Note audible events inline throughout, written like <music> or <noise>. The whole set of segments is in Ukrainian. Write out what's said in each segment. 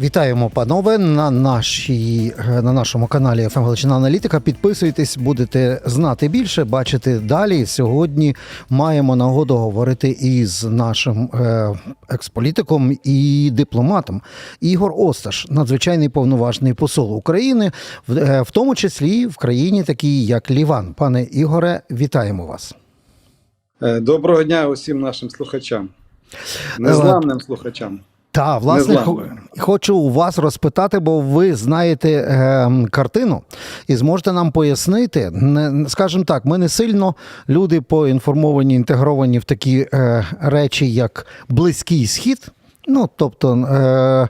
Вітаємо, панове, на нашій на нашому каналі «ФМ Галичина Аналітика. Підписуйтесь, будете знати більше, бачити далі. Сьогодні маємо нагоду говорити із нашим е, експолітиком і дипломатом Ігор Осташ, надзвичайний повноважний посол України, в, е, в тому числі в країні, такій як Ліван. Пане Ігоре, вітаємо вас. Е, Доброго дня усім нашим слухачам, незламним слухачам. Та, власне, Незламно. хочу у вас розпитати, бо ви знаєте е, картину і зможете нам пояснити. Не, скажімо так, ми не сильно люди поінформовані, інтегровані в такі е, речі, як близький схід. Ну, тобто, е,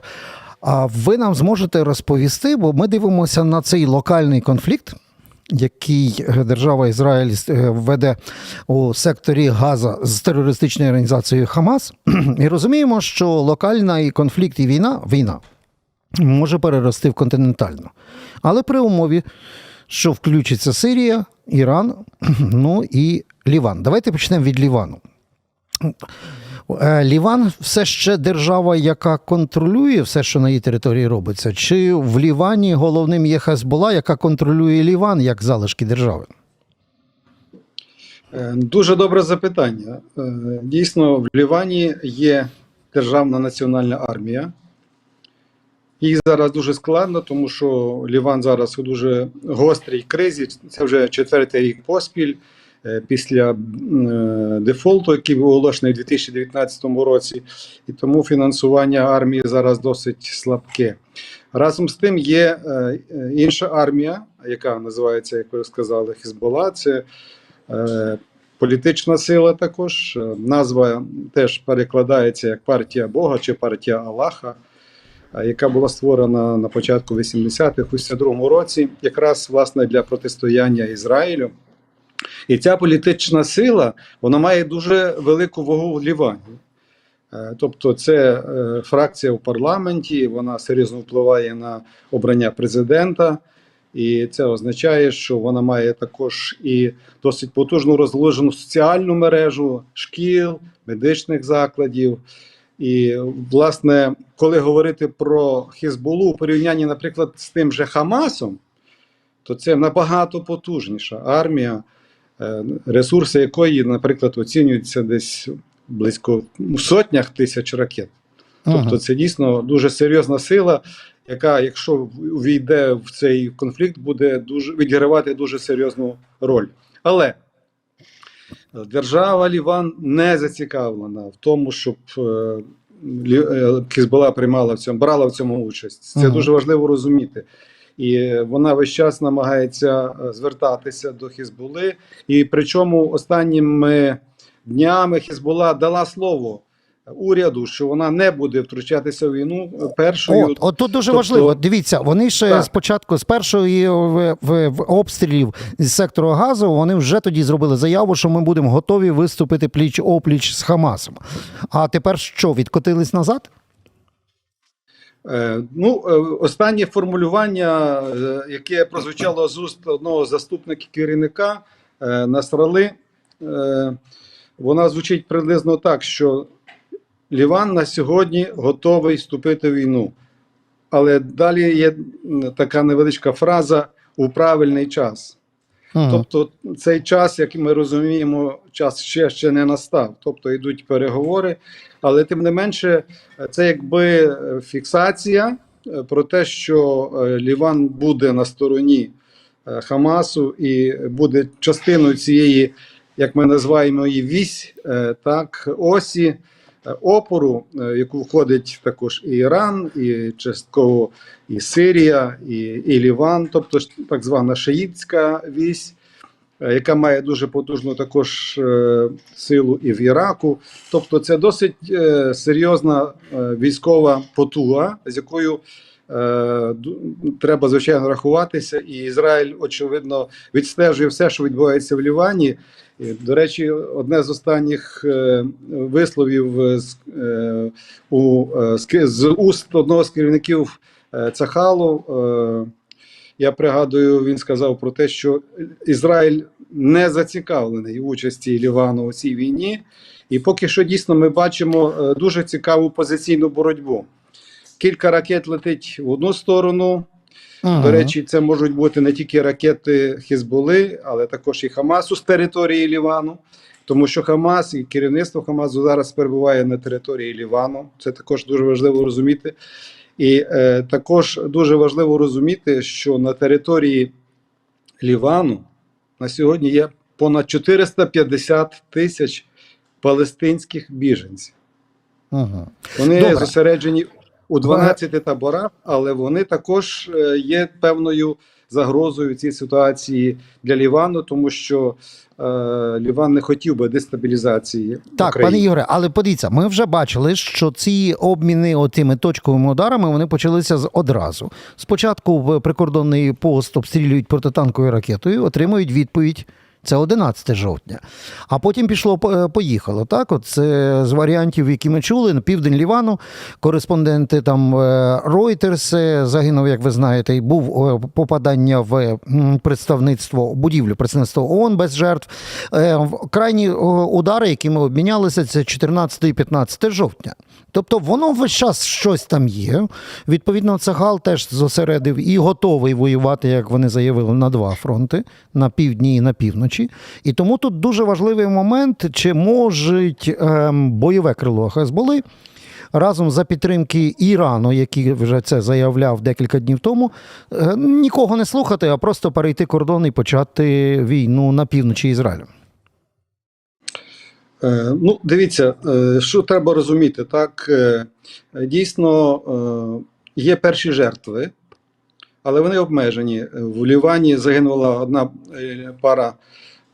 а ви нам зможете розповісти, бо ми дивимося на цей локальний конфлікт. Який е, держава Ізраїль е, веде у секторі Газа з терористичною організацією Хамас, <clears throat> і розуміємо, що локальний конфлікт і війна, війна може перерости в континентальну. Але при умові, що включиться Сирія, Іран, <clears throat> ну і Ліван. Давайте почнемо від Лівану. Е, Ліван все ще держава, яка контролює все, що на її території робиться, чи в Лівані головним є Хезбола, яка контролює Ліван як залишки держави? Е, Дуже добре запитання. Е, Дійсно, в Лівані є державна національна армія. Їй зараз дуже складно, тому що Ліван зараз у дуже гострій кризі. Це вже четвертий рік поспіль після е, дефолту, який був оголошений у 2019 році, і тому фінансування армії зараз досить слабке. Разом з тим є е, е, інша армія, яка називається, як ви сказали, Хізбола. Це е, політична сила також. Е, Назва теж перекладається як партія Бога чи партія Аллаха, е, яка була створена на початку 80-х, у 62-му році, якраз власне для протистояння Ізраїлю. І ця політична сила вона має дуже велику вагу в Лівані. Е, Тобто, це е, фракція в парламенті, вона серйозно впливає на обрання президента, і це означає, що вона має також і досить потужну розложену соціальну мережу шкіл, медичних закладів. І, власне, коли говорити про Хізбулу у порівнянні, наприклад, з тим же Хамасом, то це набагато потужніша армія, ресурси якої, наприклад, оцінюються десь близько ну, сотнях тисяч ракет. Тобто, Мгм. це дійсно дуже серйозна сила, яка, якщо увійде в цей конфлікт, буде дуже відігравати дуже серйозну роль. Але держава Ліван не зацікавлена в тому, щоб е, е, приймала в цьому, брала в цьому участь. Це Мгм. дуже важливо розуміти. І вона весь час намагається е, звертатися до Хізбули. І причому останніми днями Хізбула дала слово уряду, що вона не буде втручатися в війну е, першою. От, от тут дуже Тобто- важливо. Дивіться, вони ще Так. спочатку з першої в, в, в обстрілів з сектору газу, вони вже тоді зробили заяву, що ми будемо готові виступити пліч опліч з Хамасом. А тепер що, відкотились назад? Е, Ну, е, останнє формулювання, е, яке прозвучало з уст одного з заступників керівника Насрали, вона звучить приблизно так, що Ліван на сьогодні готовий вступити в війну. Але далі є така невеличка фраза у правильний час. Мгм. Тобто цей час, як ми розуміємо, час ще ще не настав. Тобто йдуть переговори, але тим не менше, це якби фіксація е, про те, що е, Ліван буде на стороні е, Хамасу і буде частиною цієї, як ми називаємо її вісь, так, осі опору, е, яку входить також і Іран, і частково і Сирія, і, і Ліван, тобто так звана шиїтська вісь, е, яка має дуже потужну також е, силу і в Іраку. Тобто, це досить серйозна військова потуга, з якою треба звичайно рахуватися. І Ізраїль, очевидно, відстежує все, що відбувається в Лівані. До речі, одне з останніх е, висловів е, з, е, у, е, з, уст одного з керівників е, Цахалу. Е, я пригадую, він сказав про те, що Ізраїль не зацікавлений в участі Лівану у цій війні, і поки що дійсно ми бачимо е, дуже цікаву позиційну боротьбу. Кілька ракет летить в одну сторону. Мгм. До речі, це можуть бути не тільки ракети Хізболи, але також і Хамасу з території Лівану. Тому що Хамас і керівництво Хамасу зараз перебуває на території Лівану. Це також дуже важливо розуміти. І е, також дуже важливо розуміти, що на території Лівану на сьогодні є понад 450 тисяч палестинських біженців. Мгм. Вони Добре. зосереджені у 12 таборах, але вони також е, є певною загрозою цій ситуації для Лівану, тому що е, Ліван не хотів би дестабілізації. Так, України. пане Ігоре, але подивіться, ми вже бачили, що ці обміни отими точковими ударами вони почалися з одразу. Спочатку в прикордонний пост обстрілюють протитанковою ракетою, отримують відповідь. Це 11 жовтня. А потім пішло е, поїхало. Так, от це з варіантів, які ми чули, на південь Лівану, кореспонденти там Reuters е, загинув, як ви знаєте, і був е, попадання в представництво будівлю представництва ООН без жертв. Крайні удари, які ми обмінялися, це 14 і 15 жовтня. Тобто воно весь час щось там є. Відповідно, Цагал теж зосередив і готовий воювати, як вони заявили, на два фронти на півдні і на півночі. І тому тут дуже важливий момент, чи можуть ем, бойове крило Хезболи разом за підтримки Ірану, який вже це заявляв декілька днів тому, е, нікого не слухати, а просто перейти кордон і почати війну на півночі Ізраїлю. Е, Ну, дивіться, е, що треба розуміти, так? Дійсно є перші жертви, але вони обмежені. В Лівані загинула одна е, пара,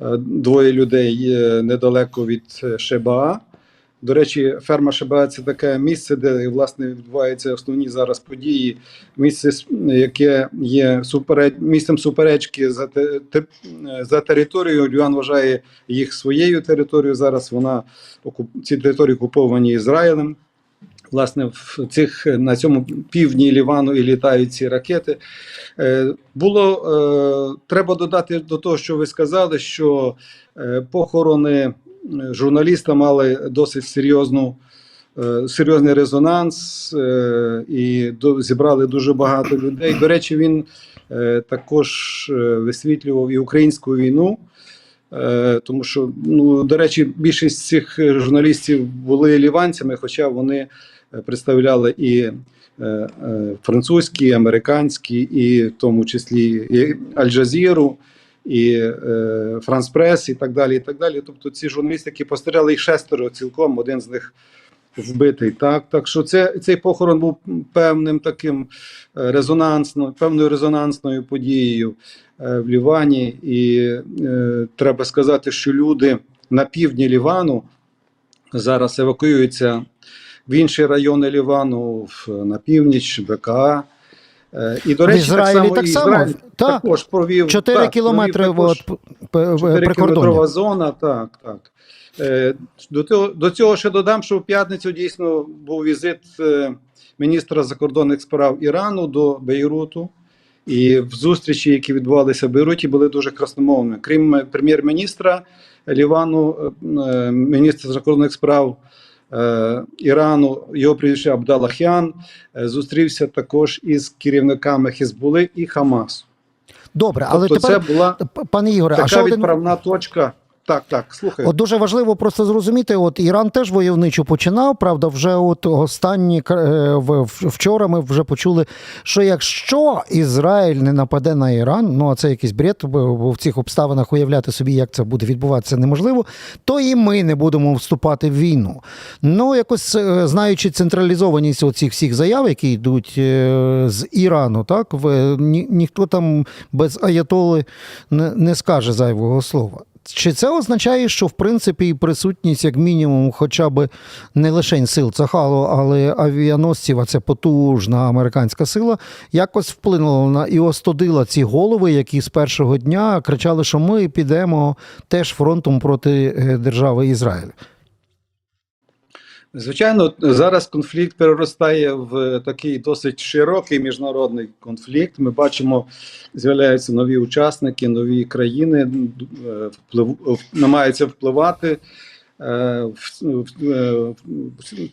е, двоє людей недалеко від е, Шебаа. До речі, ферма Шебаа це таке місце, де власне відбуваються основні зараз події. Місце, яке є супереч... місцем суперечки за, те... за територією. Льван вважає їх своєю територією. Зараз вона ці території окуповані Ізраїлем. Власне, в цих на цьому півдні Лівану і літають ці ракети. Е, було е, треба додати до того, що ви сказали, що е, похорони журналіста мали досить серйозну. Серйозний резонанс і зібрали дуже багато людей. До речі, він також висвітлював і українську війну. Тому що, ну, до речі, більшість цих журналістів були ліванцями, хоча вони представляли і е, е, французькі, і американські, і в тому числі і Аль-Джазіру, і е, Франс Прес, і так далі. І так далі. Тобто ці журналісти, які постріляли їх шестеро цілком, один з них вбитий. Так, так що це, цей похорон був певним таким е, резонансною, певною резонансною подією е, в Лівані. І е, треба сказати, що люди на півдні Лівану зараз евакуюються в інші райони Лівану, на північ, БКА. Е, І, до В речі, Ізраїлі так само, Ізраїль так. також провів 4 так, кілометри провів також от, п- п- 4 прикордоння. кілометрова зона, так, так. Е, До цього, до цього ще додам, що в п'ятницю дійсно був візит е, міністра закордонних справ Ірану до Бейруту. І в зустрічі, які відбувалися в Бейруті, були дуже красномовними. Крім прем'єр-міністра Лівану, міністр закордонних справ Ірану, його прізвище Абдалахян, е, зустрівся також із керівниками Хізбули і Хамасу. Добре, але тобто тепер, це була пане Ігоре, а така відправна один, точка. Так, так, слухай. От дуже важливо просто зрозуміти, от Іран теж войовничу починав. Правда, вже от останні е, вчора ми вже почули, що якщо Ізраїль не нападе на Іран, ну а це якийсь бред, бо бо в цих обставинах уявляти собі, як це буде відбуватися, неможливо, то і ми не будемо вступати в війну. Ну, якось е, знаючи централізованість оцих всіх заяв, які йдуть е, з Ірану, так в ні, ніхто там без аятоли не, не скаже зайвого слова. Чи це означає, що в принципі і присутність, як мінімум, хоча б не лише сил Цахалу, але авіаносців, а це потужна американська сила, якось вплинула на і остудила ці голови, які з першого дня кричали, що ми підемо теж фронтом проти е, держави Ізраїль? Звичайно, зараз конфлікт переростає в такий досить широкий міжнародний конфлікт. Ми бачимо, з'являються нові учасники, нові країни е, вплив, намагаються впливати е, е,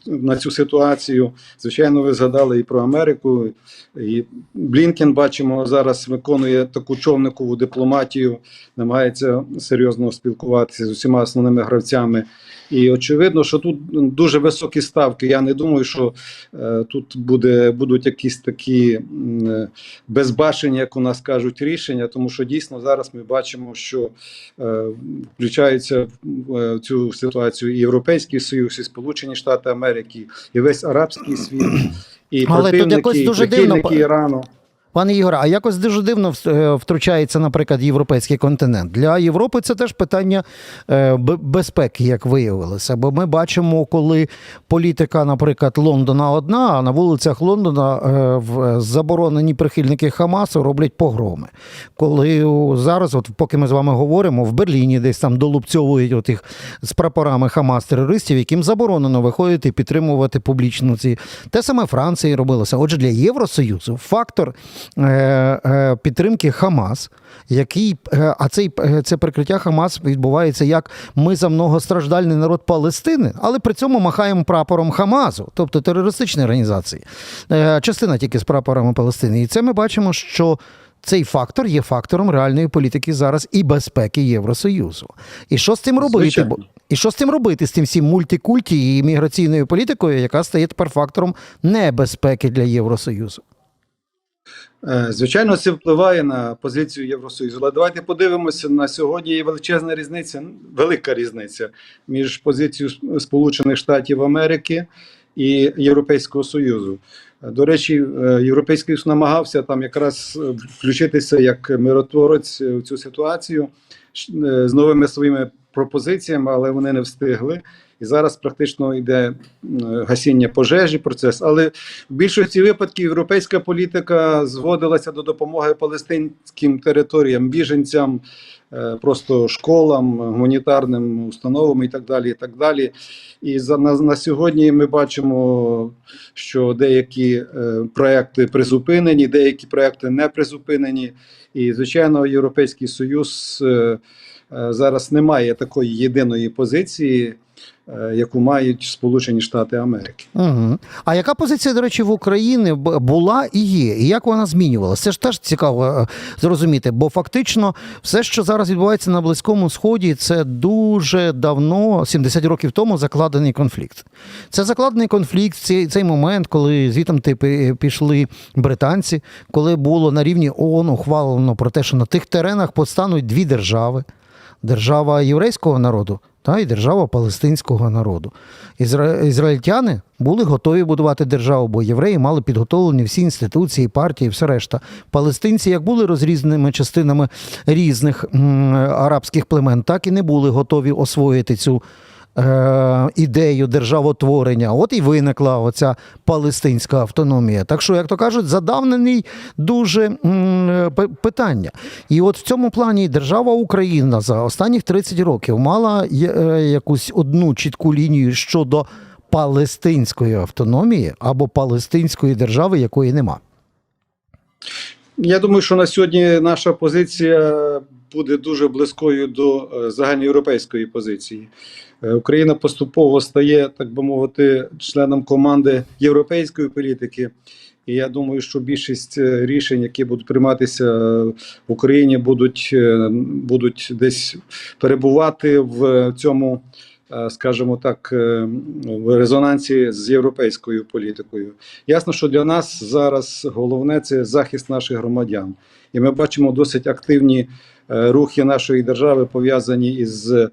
на цю ситуацію. Звичайно, ви згадали і про Америку. І Блінкен, бачимо, зараз виконує таку човникову дипломатію, намагається серйозно спілкуватися з усіма основними гравцями. І очевидно, що тут дуже високі ставки. Я не думаю, що е, тут буде, будуть якісь такі е, безбашені, як у нас кажуть, рішення, тому що дійсно зараз ми бачимо, що е, включаються в е, цю ситуацію і Європейський Союз, і Сполучені Штати Америки, і весь арабський світ, і Але тут противники, якось і дуже дивно, прихильники па- Ірану. Пане Ігоре, а якось дуже дивно е, втручається, наприклад, європейський континент. Для Європи це теж питання е, безпеки, як виявилося. Бо ми бачимо, коли політика, наприклад, Лондона одна, а на вулицях Лондона е, заборонені прихильники Хамасу роблять погроми. Коли зараз, от поки ми з вами говоримо, в Берліні десь там долупцьовують отих з прапорами Хамас терористів, яким заборонено виходити і підтримувати публічно ці. Те саме Франції робилося. Отже, для Євросоюзу фактор підтримки Хамас, який, е, а цей, е, це прикриття Хамас відбувається як ми за многостраждальний народ Палестини, але при цьому махаємо прапором Хамасу, тобто терористичної організації. Е, частина тільки з прапорами Палестини. І це ми бачимо, що. Цей фактор є фактором реальної політики зараз і безпеки Євросоюзу. І що з цим робити? Звичайно. І що з цим робити з тим всім мультикульті і міграційною політикою, яка стає тепер фактором небезпеки для Євросоюзу? Е, Звичайно, це впливає на позицію Євросоюзу. Але давайте подивимося на сьогодні. Є величезна різниця, велика різниця між позицією Сполучених Штатів Америки і Європейського Союзу. До речі, е, Європейський Союз намагався там якраз е, включитися як миротворець в цю ситуацію з новими своїми пропозиціями, але вони не встигли. І зараз практично йде гасіння пожежі, процес. Але в більшості випадків європейська політика зводилася до допомоги палестинським територіям, біженцям, е, просто школам, гуманітарним установам і так далі. І так далі. І за на, на сьогодні ми бачимо, що деякі е, проекти призупинені, деякі проекти не призупинені. І звичайно, Європейський Союз е, е, зараз не має такої єдиної позиції, е, яку мають Сполучені Штати Америки. Угу. А яка позиція, до речі, в Україні була і є? І як вона змінювалася? Це ж теж цікаво е, зрозуміти, бо фактично все, що зараз відбувається на Близькому Сході, це дуже давно, 70 років тому, закладений конфлікт. Це закладений конфлікт, цей, цей момент, коли звітом типи пішли британці, коли було на рівні ООН ухвалено про те, що на тих теренах постануть дві держави. Держава єврейського народу та і держава палестинського народу. Ізра... Ізраїльтяни були готові будувати державу, бо євреї мали підготовлені всі інституції, партії, все решта. Палестинці, як були розрізненими частинами різних м, арабських племен, так і не були готові освоїти цю. Е, Ідею державотворення, от і виникла оця палестинська автономія. Так що, як то кажуть, задавнений дуже м, питання. І от в цьому плані держава Україна за останніх 30 років мала е, якусь одну чітку лінію щодо палестинської автономії або палестинської держави, якої нема. Я думаю, що на сьогодні наша позиція буде дуже близькою до е, загальноєвропейської позиції. Е, Україна поступово стає, так би мовити, членом команди європейської політики. І я думаю, що більшість е, рішень, які будуть прийматися в Україні, будуть, будуть десь перебувати в цьому, скажімо так, в резонансі з європейською політикою. Ясно, що для нас зараз головне це захист наших громадян, і ми бачимо досить активні рухи нашої держави пов'язані із. е,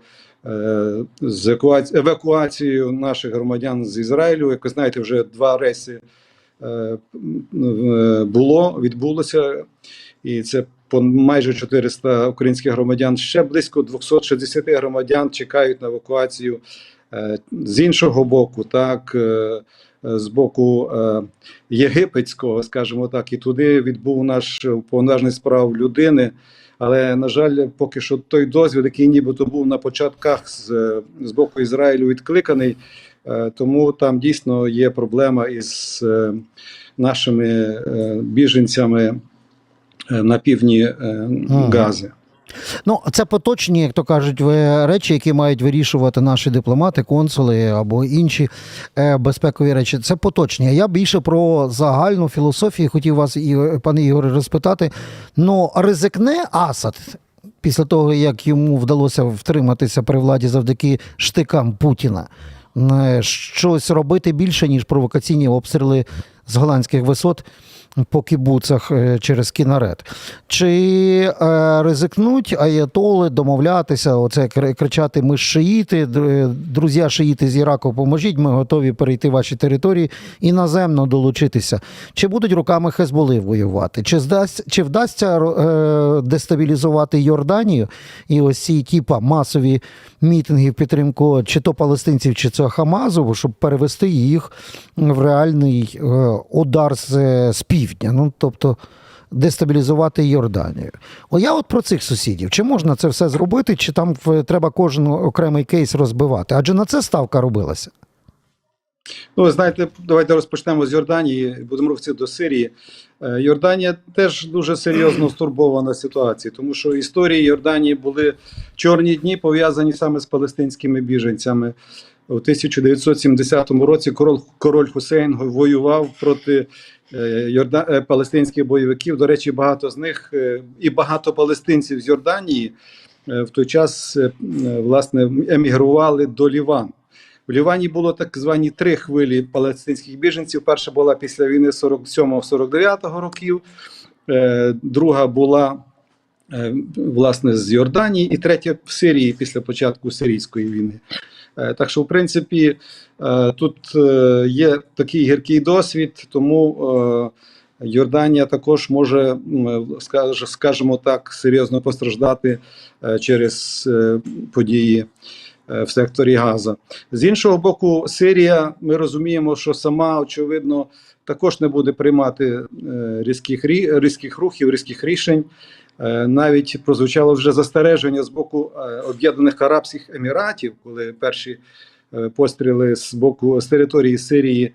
З евакуацією наших громадян з Ізраїлю, як ви знаєте, вже два рейси е, е, було, відбулося, і це по майже 400 українських громадян. Ще близько 260 громадян чекають на евакуацію Е, з іншого боку, так, е, е, з боку е, єгипетського, скажімо так, і туди відбув наш повноважний справ людини. Але, на жаль, поки що той дозвіл, який нібито був на початках з, е, з боку Ізраїлю відкликаний, е, тому там дійсно є проблема із е, нашими біженцями на півдні Ага. Гази. Ну, це поточні, як то кажуть, речі, які мають вирішувати наші дипломати, консули або інші е, безпекові речі. Це поточні. А я більше про загальну філософію хотів вас, пане Ігоре, розпитати. Ну, ризикне Асад після того, як йому вдалося втриматися при владі завдяки штикам Путіна, е, щось робити більше, ніж провокаційні обстріли з голландських висот по кібуцах е, через кінарет. Чи е, ризикнуть аятоли домовлятися, оце кричати: ми шиїти, друзі шиїти з Іраку, поможіть, ми готові перейти ваші території і наземно долучитися. Чи будуть руками Хезболи воювати? Чи, здасть, чи вдасться е, дестабілізувати Йорданію і ось ці типа масові мітинги в підтримку чи то палестинців, чи це Хамазу, щоб перевести їх в реальний е, удар з, з півдня? Ну тобто дестабілізувати Йорданію. О, я от про цих сусідів. Чи можна це все зробити, чи там треба кожен окремий кейс розбивати? Адже на це ставка робилася. Ну, ви знаєте, давайте розпочнемо з Йорданії, будемо рухатися до Сирії. Е, Йорданія теж дуже серйозно стурбована ситуацією, тому що історії Йорданії були чорні дні, пов'язані саме з палестинськими біженцями. У 1970 році король, король Хусейн воював проти е, Йорда... е, палестинських бойовиків. До речі, багато з них е, і багато палестинців з Йорданії в той час власне емігрували до Лівану. В Лівані було так звані три хвилі палестинських біженців. Перша була після війни 47-49 років, друга була власне з Йорданії, і третя в Сирії після початку сирійської війни. Е, Так що, в принципі, е, тут е, є такий гіркий досвід, тому Йорданія також може, скажімо так, серйозно постраждати через події в секторі Газа. З іншого боку, Сирія, ми розуміємо, що сама, очевидно, також не буде приймати різких, різких рухів, різких рішень. Е, Навіть прозвучало вже застереження з боку е, Об'єднаних Арабських Еміратів, коли перші е, постріли з боку з території Сирії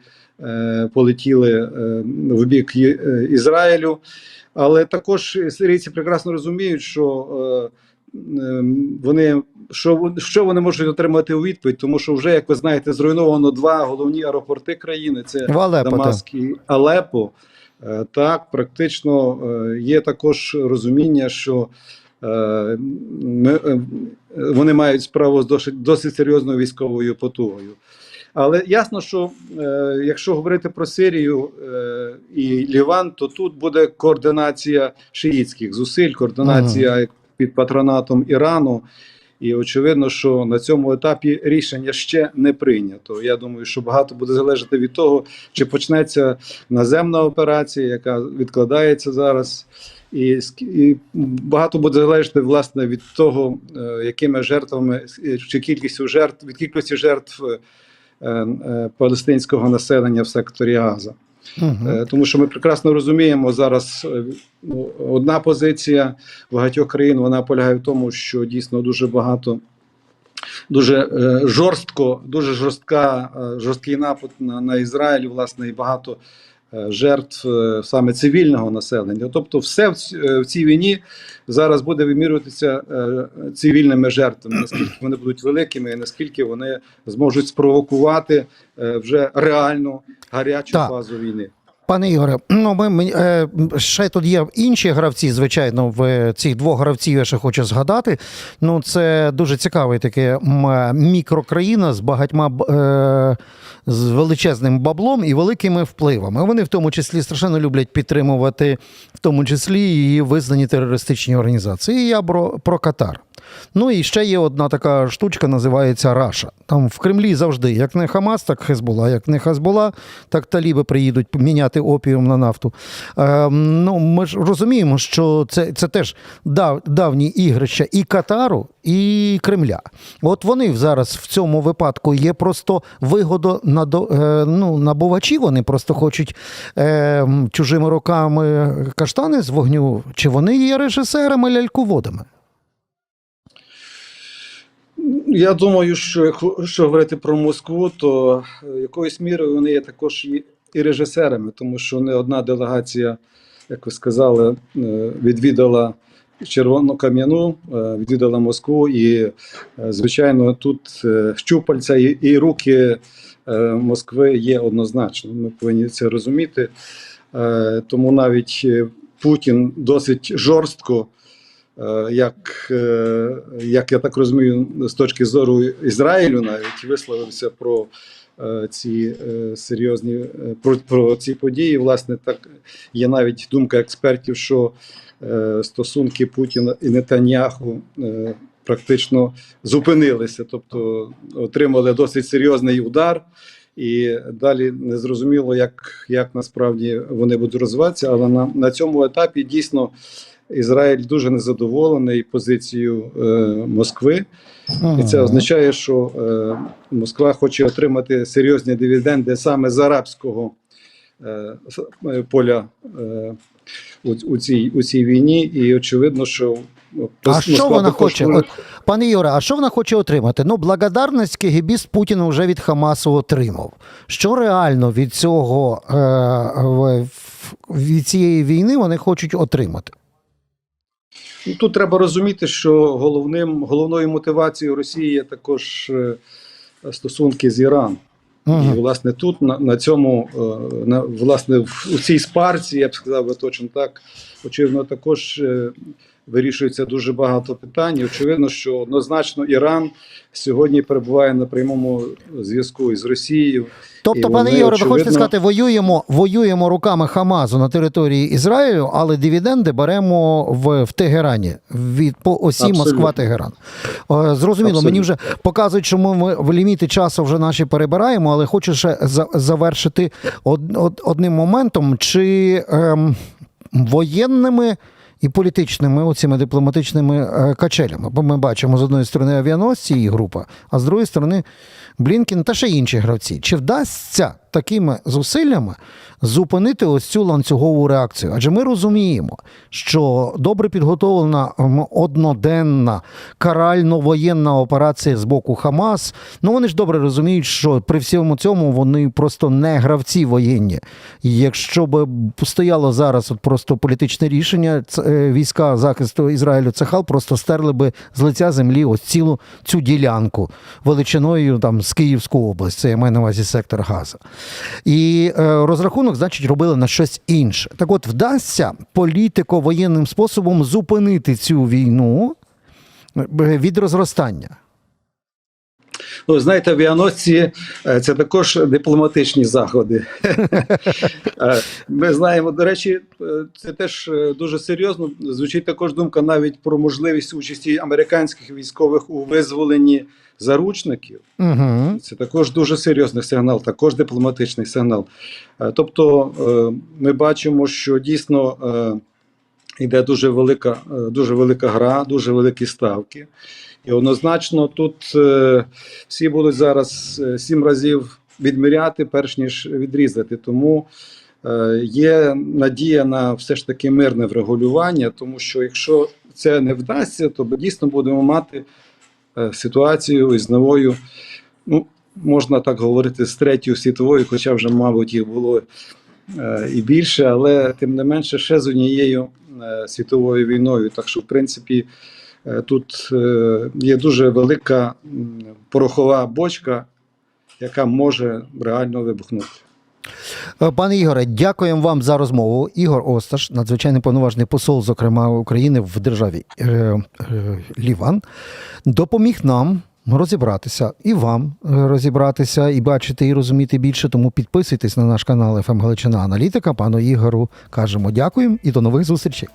полетіли в бік Ізраїлю. Але також сирійці прекрасно розуміють, що е, е, вони що, що вони можуть отримати у відповідь, тому що вже, як ви знаєте, зруйновано два головні аеропорти країни: це. Дамаск і Алепо. Е, Так, практично е, є також розуміння, що е, ми, вони мають справу з досить, досить серйозною військовою потугою. Але ясно, що якщо говорити про Сирію і Ліван, то тут буде координація шиїтських зусиль, координація під патронатом Ірану. І очевидно, що на цьому етапі рішення ще не прийнято. Я думаю, що багато буде залежати від того, чи почнеться наземна операція, яка відкладається зараз, і, і багато буде залежати власне від того, е, якими жертвами е, чи кількістю жертв від кількості жертв е, палестинського населення в секторі Газа. Е, Тому що ми прекрасно розуміємо зараз е, ну, одна позиція багатьох країн вона полягає в тому, що дійсно дуже багато. Дуже е, жорстко, дуже жорстка, жорсткий напад на, на Ізраїль, власне, і багато жертв е, саме цивільного населення. Тобто, все в, е, цій війні зараз буде вимірюватися е, цивільними жертвами, наскільки вони будуть великими, і наскільки вони зможуть спровокувати е, вже реальну гарячу Так. фазу війни. Пане Ігоре, <clears throat> ну ми, е, ще тут є інші гравці, звичайно, в цих двох гравців я ще хочу згадати. Ну, це дуже цікавий таке мікрокраїна з багатьма е, з величезним баблом і великими впливами. Вони в тому числі страшенно люблять підтримувати, в тому числі і визнані терористичні організації. І я про, про Катар. Ну і ще є одна така штучка, називається Раша. Там в Кремлі завжди, як не Хамас, так Хезбола, як не Хезбола, так таліби приїдуть міняти опіум на нафту. Е, ну, ми ж розуміємо, що це, це теж дав, давні ігрища і Катару, і Кремля. От вони зараз в цьому випадку є просто вигодо е, ну, набувачі, вони просто хочуть е, чужими руками каштани з вогню, чи вони є режисерами ляльководами? Я думаю, що якщо що говорити про Москву, то е, якоюсь мірою вони є також і, і режисерами, тому що не одна делегація, як ви сказали, е, відвідала Червону Кам'яну, е, відвідала Москву, і, звичайно, тут щупальця і, руки Москви є однозначно. Ми повинні це розуміти. Тому навіть Путін досить жорстко, як, е, як я так розумію, з точки зору Ізраїлю, навіть висловився про е, ці е, серйозні е, про, про ці події. Власне, так є навіть думка експертів, що е, стосунки Путіна і Нетаньяху е, практично зупинилися, тобто отримали досить серйозний удар. І далі не зрозуміло, як, як насправді вони будуть розвиватися, але на, на цьому етапі дійсно Ізраїль дуже незадоволений позицією е, Москви. І це означає, що е, Москва хоче отримати серйозні дивіденди саме з арабського е, е, поля е, у, у, цій, у цій війні. І очевидно, що А що вона хоче? От, пане Юре, а що вона хоче отримати? Ну, благодарність КГБіст Путіна вже від Хамасу отримав. Що реально від цього е, від цієї війни вони хочуть отримати? Ну, Тут треба розуміти, що головним, головною мотивацією Росії є також е, стосунки з Іраном. Мгм. І власне тут на, на цьому е, на власне в у цій спарці, я б сказав би точно так. Очевидно, також вирішується дуже багато питань. І Очевидно, що однозначно Іран сьогодні перебуває на прямому зв'язку із Росією. Тобто, пане Ігоре, ви хочете сказати, воюємо, воюємо руками Хамазу на території Ізраїлю, але дивіденди беремо в, в Тегерані від по осі Абсолютно. Москва-Тегеран. Е, Зрозуміло, мені вже показують, що ми, ми в ліміти часу вже наші перебираємо, але хочу ще завершити од, од, одним моментом, чи ем, воєнними. І політичними оціми дипломатичними е, качелями. Бо ми бачимо з одної сторони авіаносці і група, а з другої сторони Блінкін та ще інші гравці. Чи вдасться такими зусиллями зупинити ось цю ланцюгову реакцію? Адже ми розуміємо, що добре підготовлена одноденна карально-воєнна операція з боку Хамас. Ну вони ж добре розуміють, що при всьому цьому вони просто не гравці воєнні. Якщо б стояло зараз от просто політичне рішення, е, війська захисту Ізраїлю Цехал просто стерли би з лиця землі ось цілу цю ділянку величиною там з Київську область. Це я маю на увазі сектор Газа. І е, розрахунок, значить, робили на щось інше. Так от вдасться політико-воєнним способом зупинити цю війну е, від розростання. Ну, знаєте, авіаносці е, це також дипломатичні заходи. <laughs> Е, Ми знаємо, до речі, е, це теж дуже серйозно. Звучить також думка навіть про можливість участі американських військових у визволенні заручників. Угу. Це також дуже серйозний сигнал, також дипломатичний сигнал. Тобто ми бачимо, що дійсно йде дуже велика, дуже велика гра, дуже великі ставки. І однозначно тут е, всі будуть зараз е, сім разів відміряти, перш ніж відрізати. Тому е, є надія на все ж таки мирне врегулювання, тому що якщо це не вдасться, то ми дійсно будемо мати ситуацію із новою, ну, можна так говорити, з третьою світовою, хоча вже, мабуть, їх було і більше, але тим не менше ще з однією світовою війною. Так що, в принципі, тут е, є дуже велика порохова бочка, яка може реально вибухнути. Е, Пане Ігоре, дякуємо вам за розмову. Ігор Осташ, надзвичайний повноважний посол, зокрема України в державі е, е, Ліван, допоміг нам. Розібратися і вам е, розібратися, і бачити, і розуміти більше. Тому підписуйтесь на наш канал «ФМ Галичина Аналітика. Пану Ігору кажемо дякуємо і до нових зустрічей.